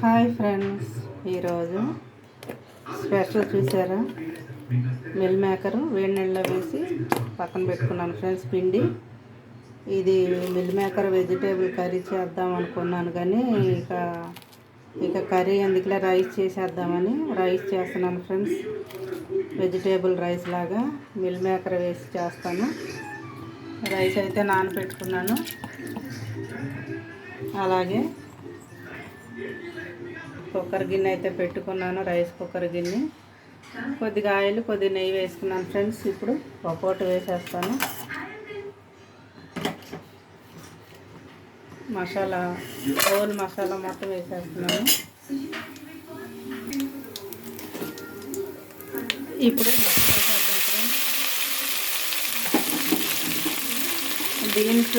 Hi friends. ఈరోజు special చూసారా? Meal maker వేడి నీళ్ళలో వేసి పక్కన పెట్టుకున్నాను ఫ్రెండ్స్ పిండి. ఇది మిల్ మేకర్ వెజిటేబుల్ కర్రీ చేద్దాం అనుకున్నాను కానీ ఇక ఇక కర్రీ ఎందుకులే రైస్ చేసేద్దామని రైస్ చేస్తున్నాను ఫ్రెండ్స్. వెజిటేబుల్ రైస్ లాగా మిల్ మేకర్ వేసి చేస్తాను. రైస్ అయితే నానబెట్టుకున్నాను. అలాగే కుక్కర్ గిన్నె అయితే పెట్టుకున్నాను రైస్ కుక్కర్ గిన్నె. కొద్దిగా ఆయిల్ కొద్దిగా నెయ్యి వేసుకున్నాను ఫ్రెండ్స్. ఇప్పుడు ఒక్కోటి వేసేస్తాను. మసాలా హోల్ మసాలా మొత్తం వేసేస్తున్నాను. ఇప్పుడు వేసేద్దాం ఫ్రెండ్స్. బీన్స్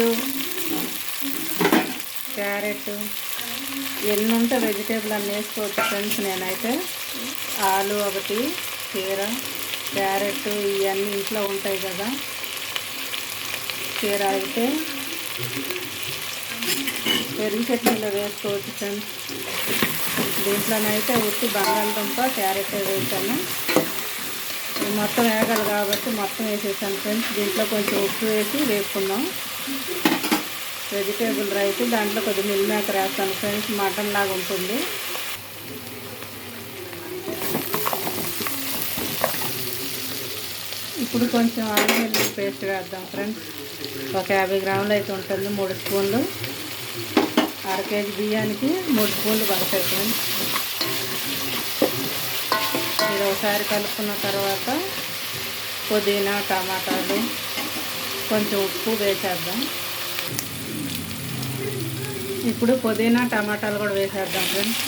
క్యారెట్ ఎన్ని ఉంటే వెజిటేబుల్ అన్నీ వేసుకోవచ్చు ఫ్రెండ్స్ నేనైతే. ఆలు ఒకటి కీర క్యారెట్ ఇవన్నీ ఇంట్లో ఉంటాయి కదా. కీర అయితే పెరుగు చట్నీలో వేసుకోవచ్చు ఫ్రెండ్స్. దీంట్లోనైతే ఉత్తి బంగాళదుంప క్యారెట్ వేసాను. మొత్తం వేగాలి కాబట్టి మొత్తం వేసేసాను ఫ్రెండ్స్. దీంట్లో కొంచెం ఉప్పు వేసి వేసుకుందాం వెజిటేబుల్ రైస్ దాంట్లో కొద్ది మిల్ మేకర్ వేస్తాను ఫ్రెండ్స్ మటన్ లాగా ఉంటుంది. ఇప్పుడు కొంచెం ఆయిల్ పేస్ట్ వేద్దాం ఫ్రెండ్స్. ఒక యాభై గ్రాములు అయితే ఉంటుంది మూడు స్పూన్లు. అర కేజీ బియ్యానికి మూడు స్పూన్లు పడతాయి ఫ్రెండ్స్. ఇది ఒకసారి కలుపుకున్న తర్వాత పుదీనా టమాటాలు కొంచెం ఉప్పు వేసేద్దాం. ఇప్పుడు పుదీనా టమాటాలు కూడా వేసేద్దాం ఫ్రెండ్స్.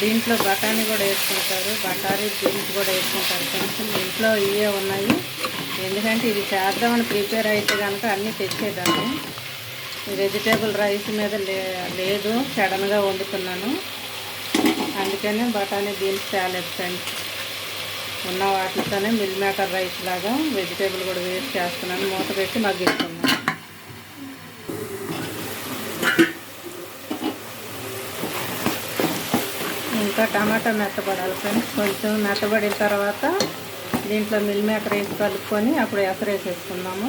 దీంట్లో బఠానీ కూడా వేసుకుంటారు. బఠానీ బీన్స్ కూడా వేసుకుంటారు ఫ్రెండ్స్. ఇంట్లో ఇవే ఉన్నాయి. ఎందుకంటే ఇది చేద్దామని ప్రిపేర్ అయితే కనుక అన్నీ తెచ్చేదాన్ని వెజిటేబుల్ రైస్ మీద లే లేదు. సడన్గా వండుతున్నాను అందుకనే బఠానీ బీన్స్ తేలేదు ఫ్రెండ్స్. ఉన్న వాటితోనే మిల్ మేకర్ రైస్ లాగా వెజిటేబుల్ కూడా వేస్ట్ చేస్తున్నాను. మూత పెట్టి మగ్గిస్తున్నాను ఇంకా టమాటా మెత్తబడాలి ఫ్రెండ్స్. కొంచెం మెత్తబడిన తర్వాత దీంట్లో మిల్ మేకర్ వేసి కలుపుకొని అప్పుడు ఎసరేసేసుకుందాము.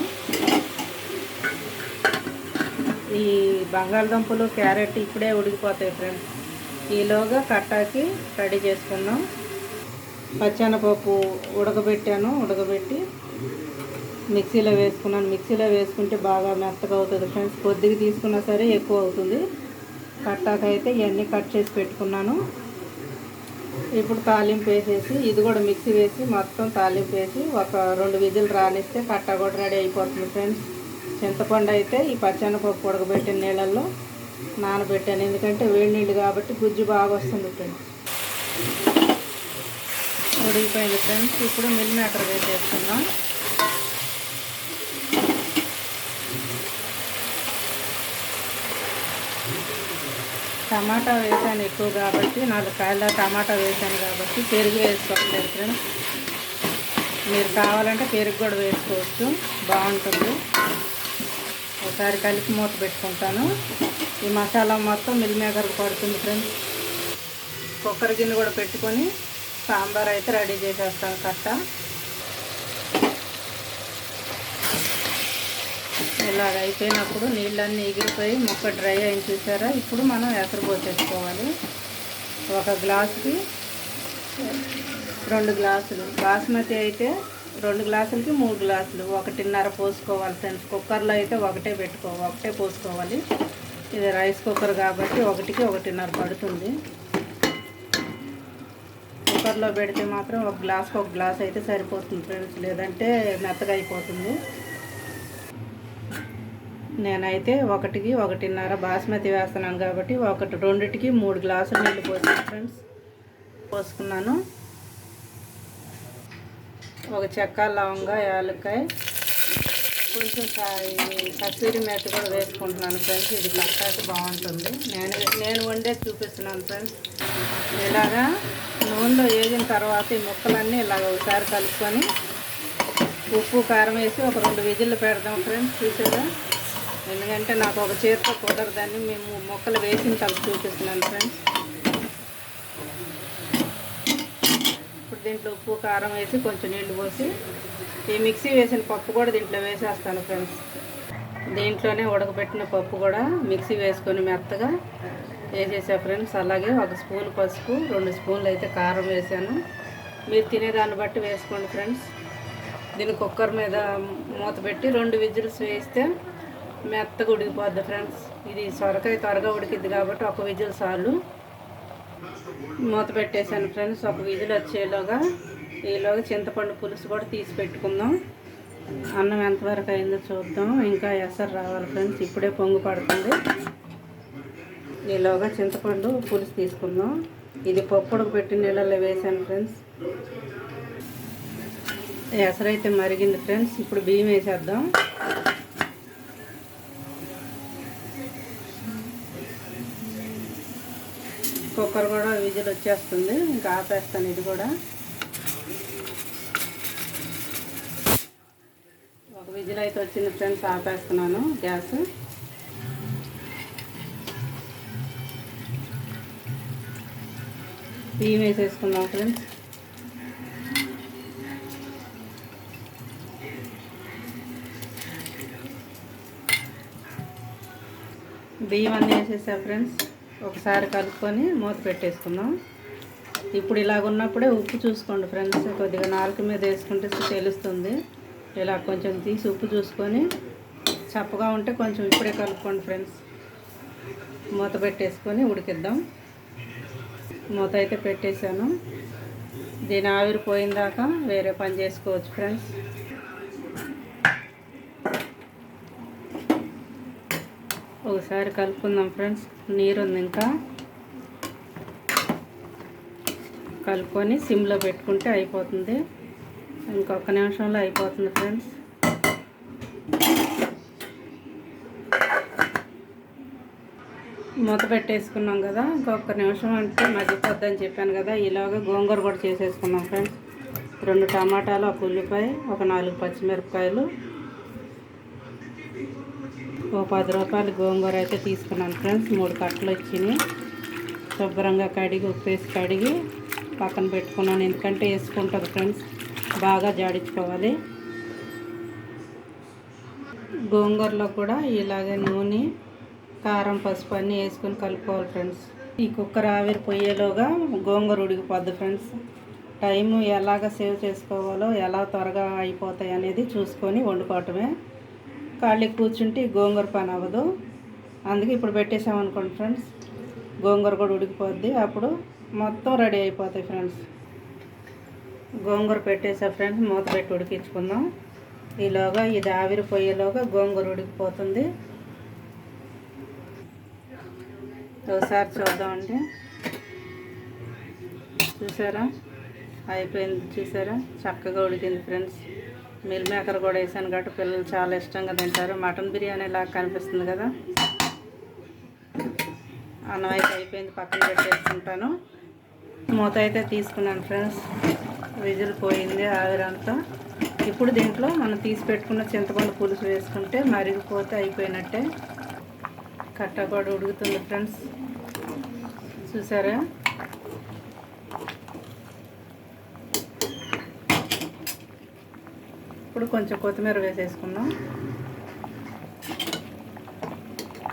ఈ బంగాళదుంపలు క్యారెట్ ఇప్పుడే ఉడికిపోతాయి ఫ్రెండ్స్. ఈలోగా కట్టాకి రెడీ చేసుకుందాం. పచ్చెనపప్పు ఉడకబెట్టాను. ఉడకబెట్టి మిక్సీలో వేసుకున్నాను. మిక్సీలో వేసుకుంటే బాగా మెత్తగా అవుతుంది ఫ్రెండ్స్. కొద్దిగా తీసుకున్నా సరే ఎక్కువ అవుతుంది. కట్టాకైతే ఇవన్నీ కట్ చేసి పెట్టుకున్నాను. ఇప్పుడు తాలింపు వేసేసి ఇది కూడా మిక్సీ వేసి మొత్తం తాలింపు వేసి ఒక రెండు విజులు రానిస్తే కట్ట కూడా రెడీ అయిపోతుంది ఫ్రెండ్స్. చింతపండు అయితే ఈ పచ్చెనపప్పు ఉడకబెట్టిన నీళ్ళల్లో నానబెట్టాను. ఎందుకంటే వేడి నీళ్ళు కాబట్టి గుజ్జు బాగా వస్తుంది ఫ్రెండ్స్. ఉడికిపోయింది ఫ్రెండ్స్. ఇప్పుడు మిల్ మేకర్ టమాటా వేసాను ఎక్కువ కాబట్టి నాలుగు కాయల టమాటా వేసాను కాబట్టి పెరుగు వేసుకోవట్లేదు ఫ్రెండ్స్. మీరు కావాలంటే పెరుగు కూడా వేసుకోవచ్చు. బాగుంటుంది. ఒకసారి కలిపి మూత పెట్టుకుంటాను. ఈ మసాలా మొత్తం మిల్ మేకర్కి పడుతుంది ఫ్రెండ్స్. కుక్కర్ గిన్నె కూడా పెట్టుకొని సాంబార్ అయితే రెడీ చేసేస్తాను కట్ట. ఇలాగ అయిపోయినప్పుడు నీళ్ళన్నీ ఎగిరిపోయి మొక్క డ్రై అయిన చూసారా? ఇప్పుడు మనం ఎసరు పోసేసుకోవాలి ఒక గ్లాసుకి రెండు గ్లాసులు. బాస్మతి అయితే రెండు గ్లాసులకి మూడు గ్లాసులు. ఒకటిన్నర పోసుకోవాలి ఫ్రెండ్స్. కుక్కర్లో అయితే ఒకటే పెట్టుకో ఒకటే పోసుకోవాలి. ఇది రైస్ కుక్కర్ కాబట్టి ఒకటికి ఒకటిన్నర పడుతుంది. కుక్కర్లో పెడితే మాత్రం ఒక గ్లాస్కి ఒక గ్లాస్ అయితే సరిపోతుంది ఫ్రెండ్స్. లేదంటే మెత్తగా అయిపోతుంది. నేనైతే ఒకటికి ఒకటిన్నర బాస్మతి వేస్తున్నాను కాబట్టి ఒకటి రెండిటికి మూడు గ్లాసులు నీళ్ళు పోసాను ఫ్రెండ్స్ పోసుకున్నాను. ఒక చెక్క లవంగా యాలక్కాయ కొంచెం కస్తూరి మేత కూడా వేసుకుంటున్నాను ఫ్రెండ్స్ ఇది కట్టాక బాగుంటుంది. నేను నేను వండే చూపిస్తున్నాను ఫ్రెండ్స్ ఇలాగా నూనెలో వేగిన తర్వాత ఈ ముక్కలన్నీ ఇలాగ ఒకసారి కలుపుకొని ఉప్పు కారం వేసి ఒక రెండు విజిల్లు పెడదాం ఫ్రెండ్స్ చూసారా? ఎందుకంటే నాకు ఒక చేతితో కుదరదని మేము మొక్కలు వేసిన తర్వాత చూపిస్తున్నాను ఫ్రెండ్స్ ఇప్పుడు దీంట్లో ఉప్పు కారం వేసి కొంచెం నీళ్ళు పోసి ఈ మిక్సీ వేసిన పప్పు కూడా దీంట్లో వేసేస్తాను ఫ్రెండ్స్ దీంట్లోనే ఉడకబెట్టిన పప్పు కూడా మిక్సీ వేసుకొని మెత్తగా వేసేసా ఫ్రెండ్స్ అలాగే ఒక స్పూన్ పసుపు రెండు స్పూన్లు అయితే కారం వేసాను. మీరు తినేదాన్ని బట్టి వేసుకోండి ఫ్రెండ్స్ దీన్ని కుక్కర్ మీద మూత పెట్టి రెండు విజిల్స్ వేస్తే మెత్తగా ఉడికిపోద్ది ఫ్రెండ్స్. ఇది సొరకాయ త్వరగా ఉడికిద్ది కాబట్టి ఒక విజిల్ చాలు. మూత పెట్టేశాను ఫ్రెండ్స్. ఒక విజిల్ వచ్చేలోగా ఈలోగా చింతపండు పులుసు కూడా తీసి పెట్టుకుందాం. అన్నం ఎంతవరకు అయిందో చూద్దాం. ఇంకా ఎసరు రావాలి ఫ్రెండ్స్. ఇప్పుడే పొంగు పడుతుంది. ఈలోగా చింతపండు పులుసు తీసుకుందాం. ఇది పప్పుడుకు పెట్టిన నీళ్ళలో వేసాను ఫ్రెండ్స్. ఎసరైతే మరిగింది ఫ్రెండ్స్. ఇప్పుడు బియ్యం వేసేద్దాం. కుక్కర్ కూడా విజిల్ వచ్చేస్తుంది. ఇంకా ఆపేస్తాను ఇది కూడా. ఒక విజిల్ అయితే వచ్చింది ఫ్రెండ్స్ ఆపేస్తున్నాను గ్యాస్. బియ్యం వేసేసుకుందాం ఫ్రెండ్స్. బియ్యం అన్నీ వేసేసా ఫ్రెండ్స్. ఒకసారి కలుపుకొని మూత పెట్టేసుకుందాం. ఇప్పుడు ఇలాగ ఉన్నప్పుడే ఉప్పు చూసుకోండి ఫ్రెండ్స్. కొద్దిగా నాలుక మీద వేసుకుంటే తెలుస్తుంది. ఇలా కొంచెం తీసి ఉప్పు చూసుకొని చప్పగా ఉంటే కొంచెం ఇప్పుడే కలుపుకోండి ఫ్రెండ్స్. మూత పెట్టేసుకొని ఉడికిద్దాం. మూత అయితే పెట్టేశాను. దీని ఆవిరి పోయిన దాకా వేరే పని చేసుకోవచ్చు ఫ్రెండ్స్. ఒకసారి కలుపుకుందాం ఫ్రెండ్స్. నీరు ఉంది ఇంకా. కలుపుకొని సిమ్లో పెట్టుకుంటే అయిపోతుంది. ఇంకొక నిమిషంలో అయిపోతుంది ఫ్రెండ్స్. మూత పెట్టేసుకున్నాం కదా. ఇంకొక నిమిషం అంటే మగ్గిపోద్దని చెప్పాను కదా. ఇలాగ గోంగూర కూడా చేసేసుకున్నాం ఫ్రెండ్స్. రెండు టమాటాలు ఒక ఉల్లిపాయ ఒక నాలుగు పచ్చిమిరపకాయలు ఓ పది రూపాయలు గోంగూర అయితే తీసుకున్నాను ఫ్రెండ్స్. మూడు కట్టలు వచ్చినాయి. శుభ్రంగా కడిగి ఉప్పేసి కడిగి పక్కన పెట్టుకున్నాను. ఎందుకంటే వేసుకుంటుంది ఫ్రెండ్స్. బాగా జాడించుకోవాలి. గోంగూరలో కూడా ఇలాగే నూనె కారం పసుపు అన్నీ వేసుకొని కలుపుకోవాలి ఫ్రెండ్స్. ఈ కుక్కర్ ఆవిరి పోయేలోగా గోంగూర ఉడికిపోద్ది ఫ్రెండ్స్. టైము ఎలాగ సేవ్ చేసుకోవాలో ఎలా త్వరగా అయిపోతాయి అనేది చూసుకొని వండుకోవటమే. ఖాళీ కూర్చుంటే గోంగూర పని అవ్వదు. అందుకే ఇప్పుడు పెట్టేసామనుకోండి ఫ్రెండ్స్ గోంగూర కూడా ఉడికిపోద్ది. అప్పుడు మొత్తం రెడీ అయిపోతాయి ఫ్రెండ్స్. గోంగూర పెట్టేసా ఫ్రెండ్స్ మూత పెట్టి ఉడికించుకుందాం. ఈలోగా ఇది ఆవిరి పోయేలోగా గోంగూర ఉడికిపోతుంది. ఒకసారి చూద్దామండి. చూసారా? అయిపోయింది చూసారా? చక్కగా ఉడికింది ఫ్రెండ్స్. మిల్ మేకర్ కూడా వేసాను కాబట్టి పిల్లలు చాలా ఇష్టంగా తింటారు. మటన్ బిర్యానీ లాగా కనిపిస్తుంది కదా? అన్నం అయితే అయిపోయింది. పక్కన పెట్టేసుకుంటాను. మూత అయితే తీసుకున్నాను ఫ్రెండ్స్. విజిల్ పోయింది ఆవిరంతా ఇప్పుడు దీంట్లో మనం తీసి పెట్టుకున్న చింతపండు పులుసు వేసుకుంటే మరిగిపోతే అయిపోయినట్టే. కట్ట కూడా ఉడుకుతుంది ఫ్రెండ్స్. చూసారా? ఇప్పుడు కొంచెం కొత్తిమీర వేసేసుకుందాం.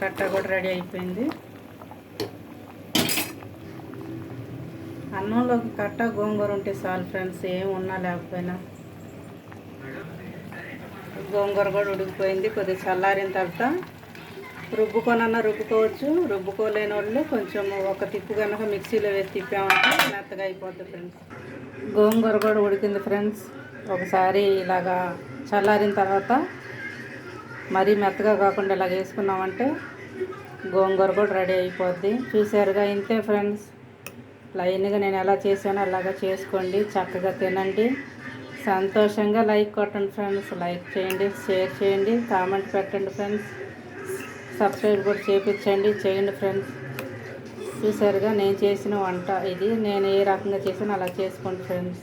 కట్ట కూడా రెడీ అయిపోయింది. అన్నంలోకి కట్ట గోంగూర ఉంటే చాలు ఫ్రెండ్స్ ఏం ఉన్నా లేకపోయినా. గోంగూర కూడా ఉడికిపోయింది కొద్దిగా చల్లారిన తర్వాత రుబ్బుకొనన్నా రుబ్బుకోవచ్చు. రుబ్బుకోలేని వాళ్ళు కొంచెం ఒక తిప్పు కనుక మిక్సీలో వేసి తిప్పామంటే మెత్తగా అయిపోద్ది ఫ్రెండ్స్. గోంగూర కూడా ఉడికింది ఫ్రెండ్స్. ఒకసారి ఇలాగా చల్లారిన తర్వాత మరీ మెత్తగా కాకుండా ఇలా వేసుకున్నామంటే గోంగూర కూడా రెడీ అయిపోద్ది. చూసారుగా ఇంతే ఫ్రెండ్స్. లైన్గా నేను ఎలా చేశానో అలాగా చేసుకోండి. చక్కగా తినండి. సంతోషంగా లైక్ కొట్టండి ఫ్రెండ్స్. లైక్ చేయండి షేర్ చేయండి కామెంట్ పెట్టండి ఫ్రెండ్స్. సబ్స్క్రైబ్ కూడా చేపించండి చేయండి ఫ్రెండ్స్. చూసారుగా నేను చేసిన వంట ఇది. నేను ఏ రకంగా చేసానో అలా చేసుకోండి ఫ్రెండ్స్.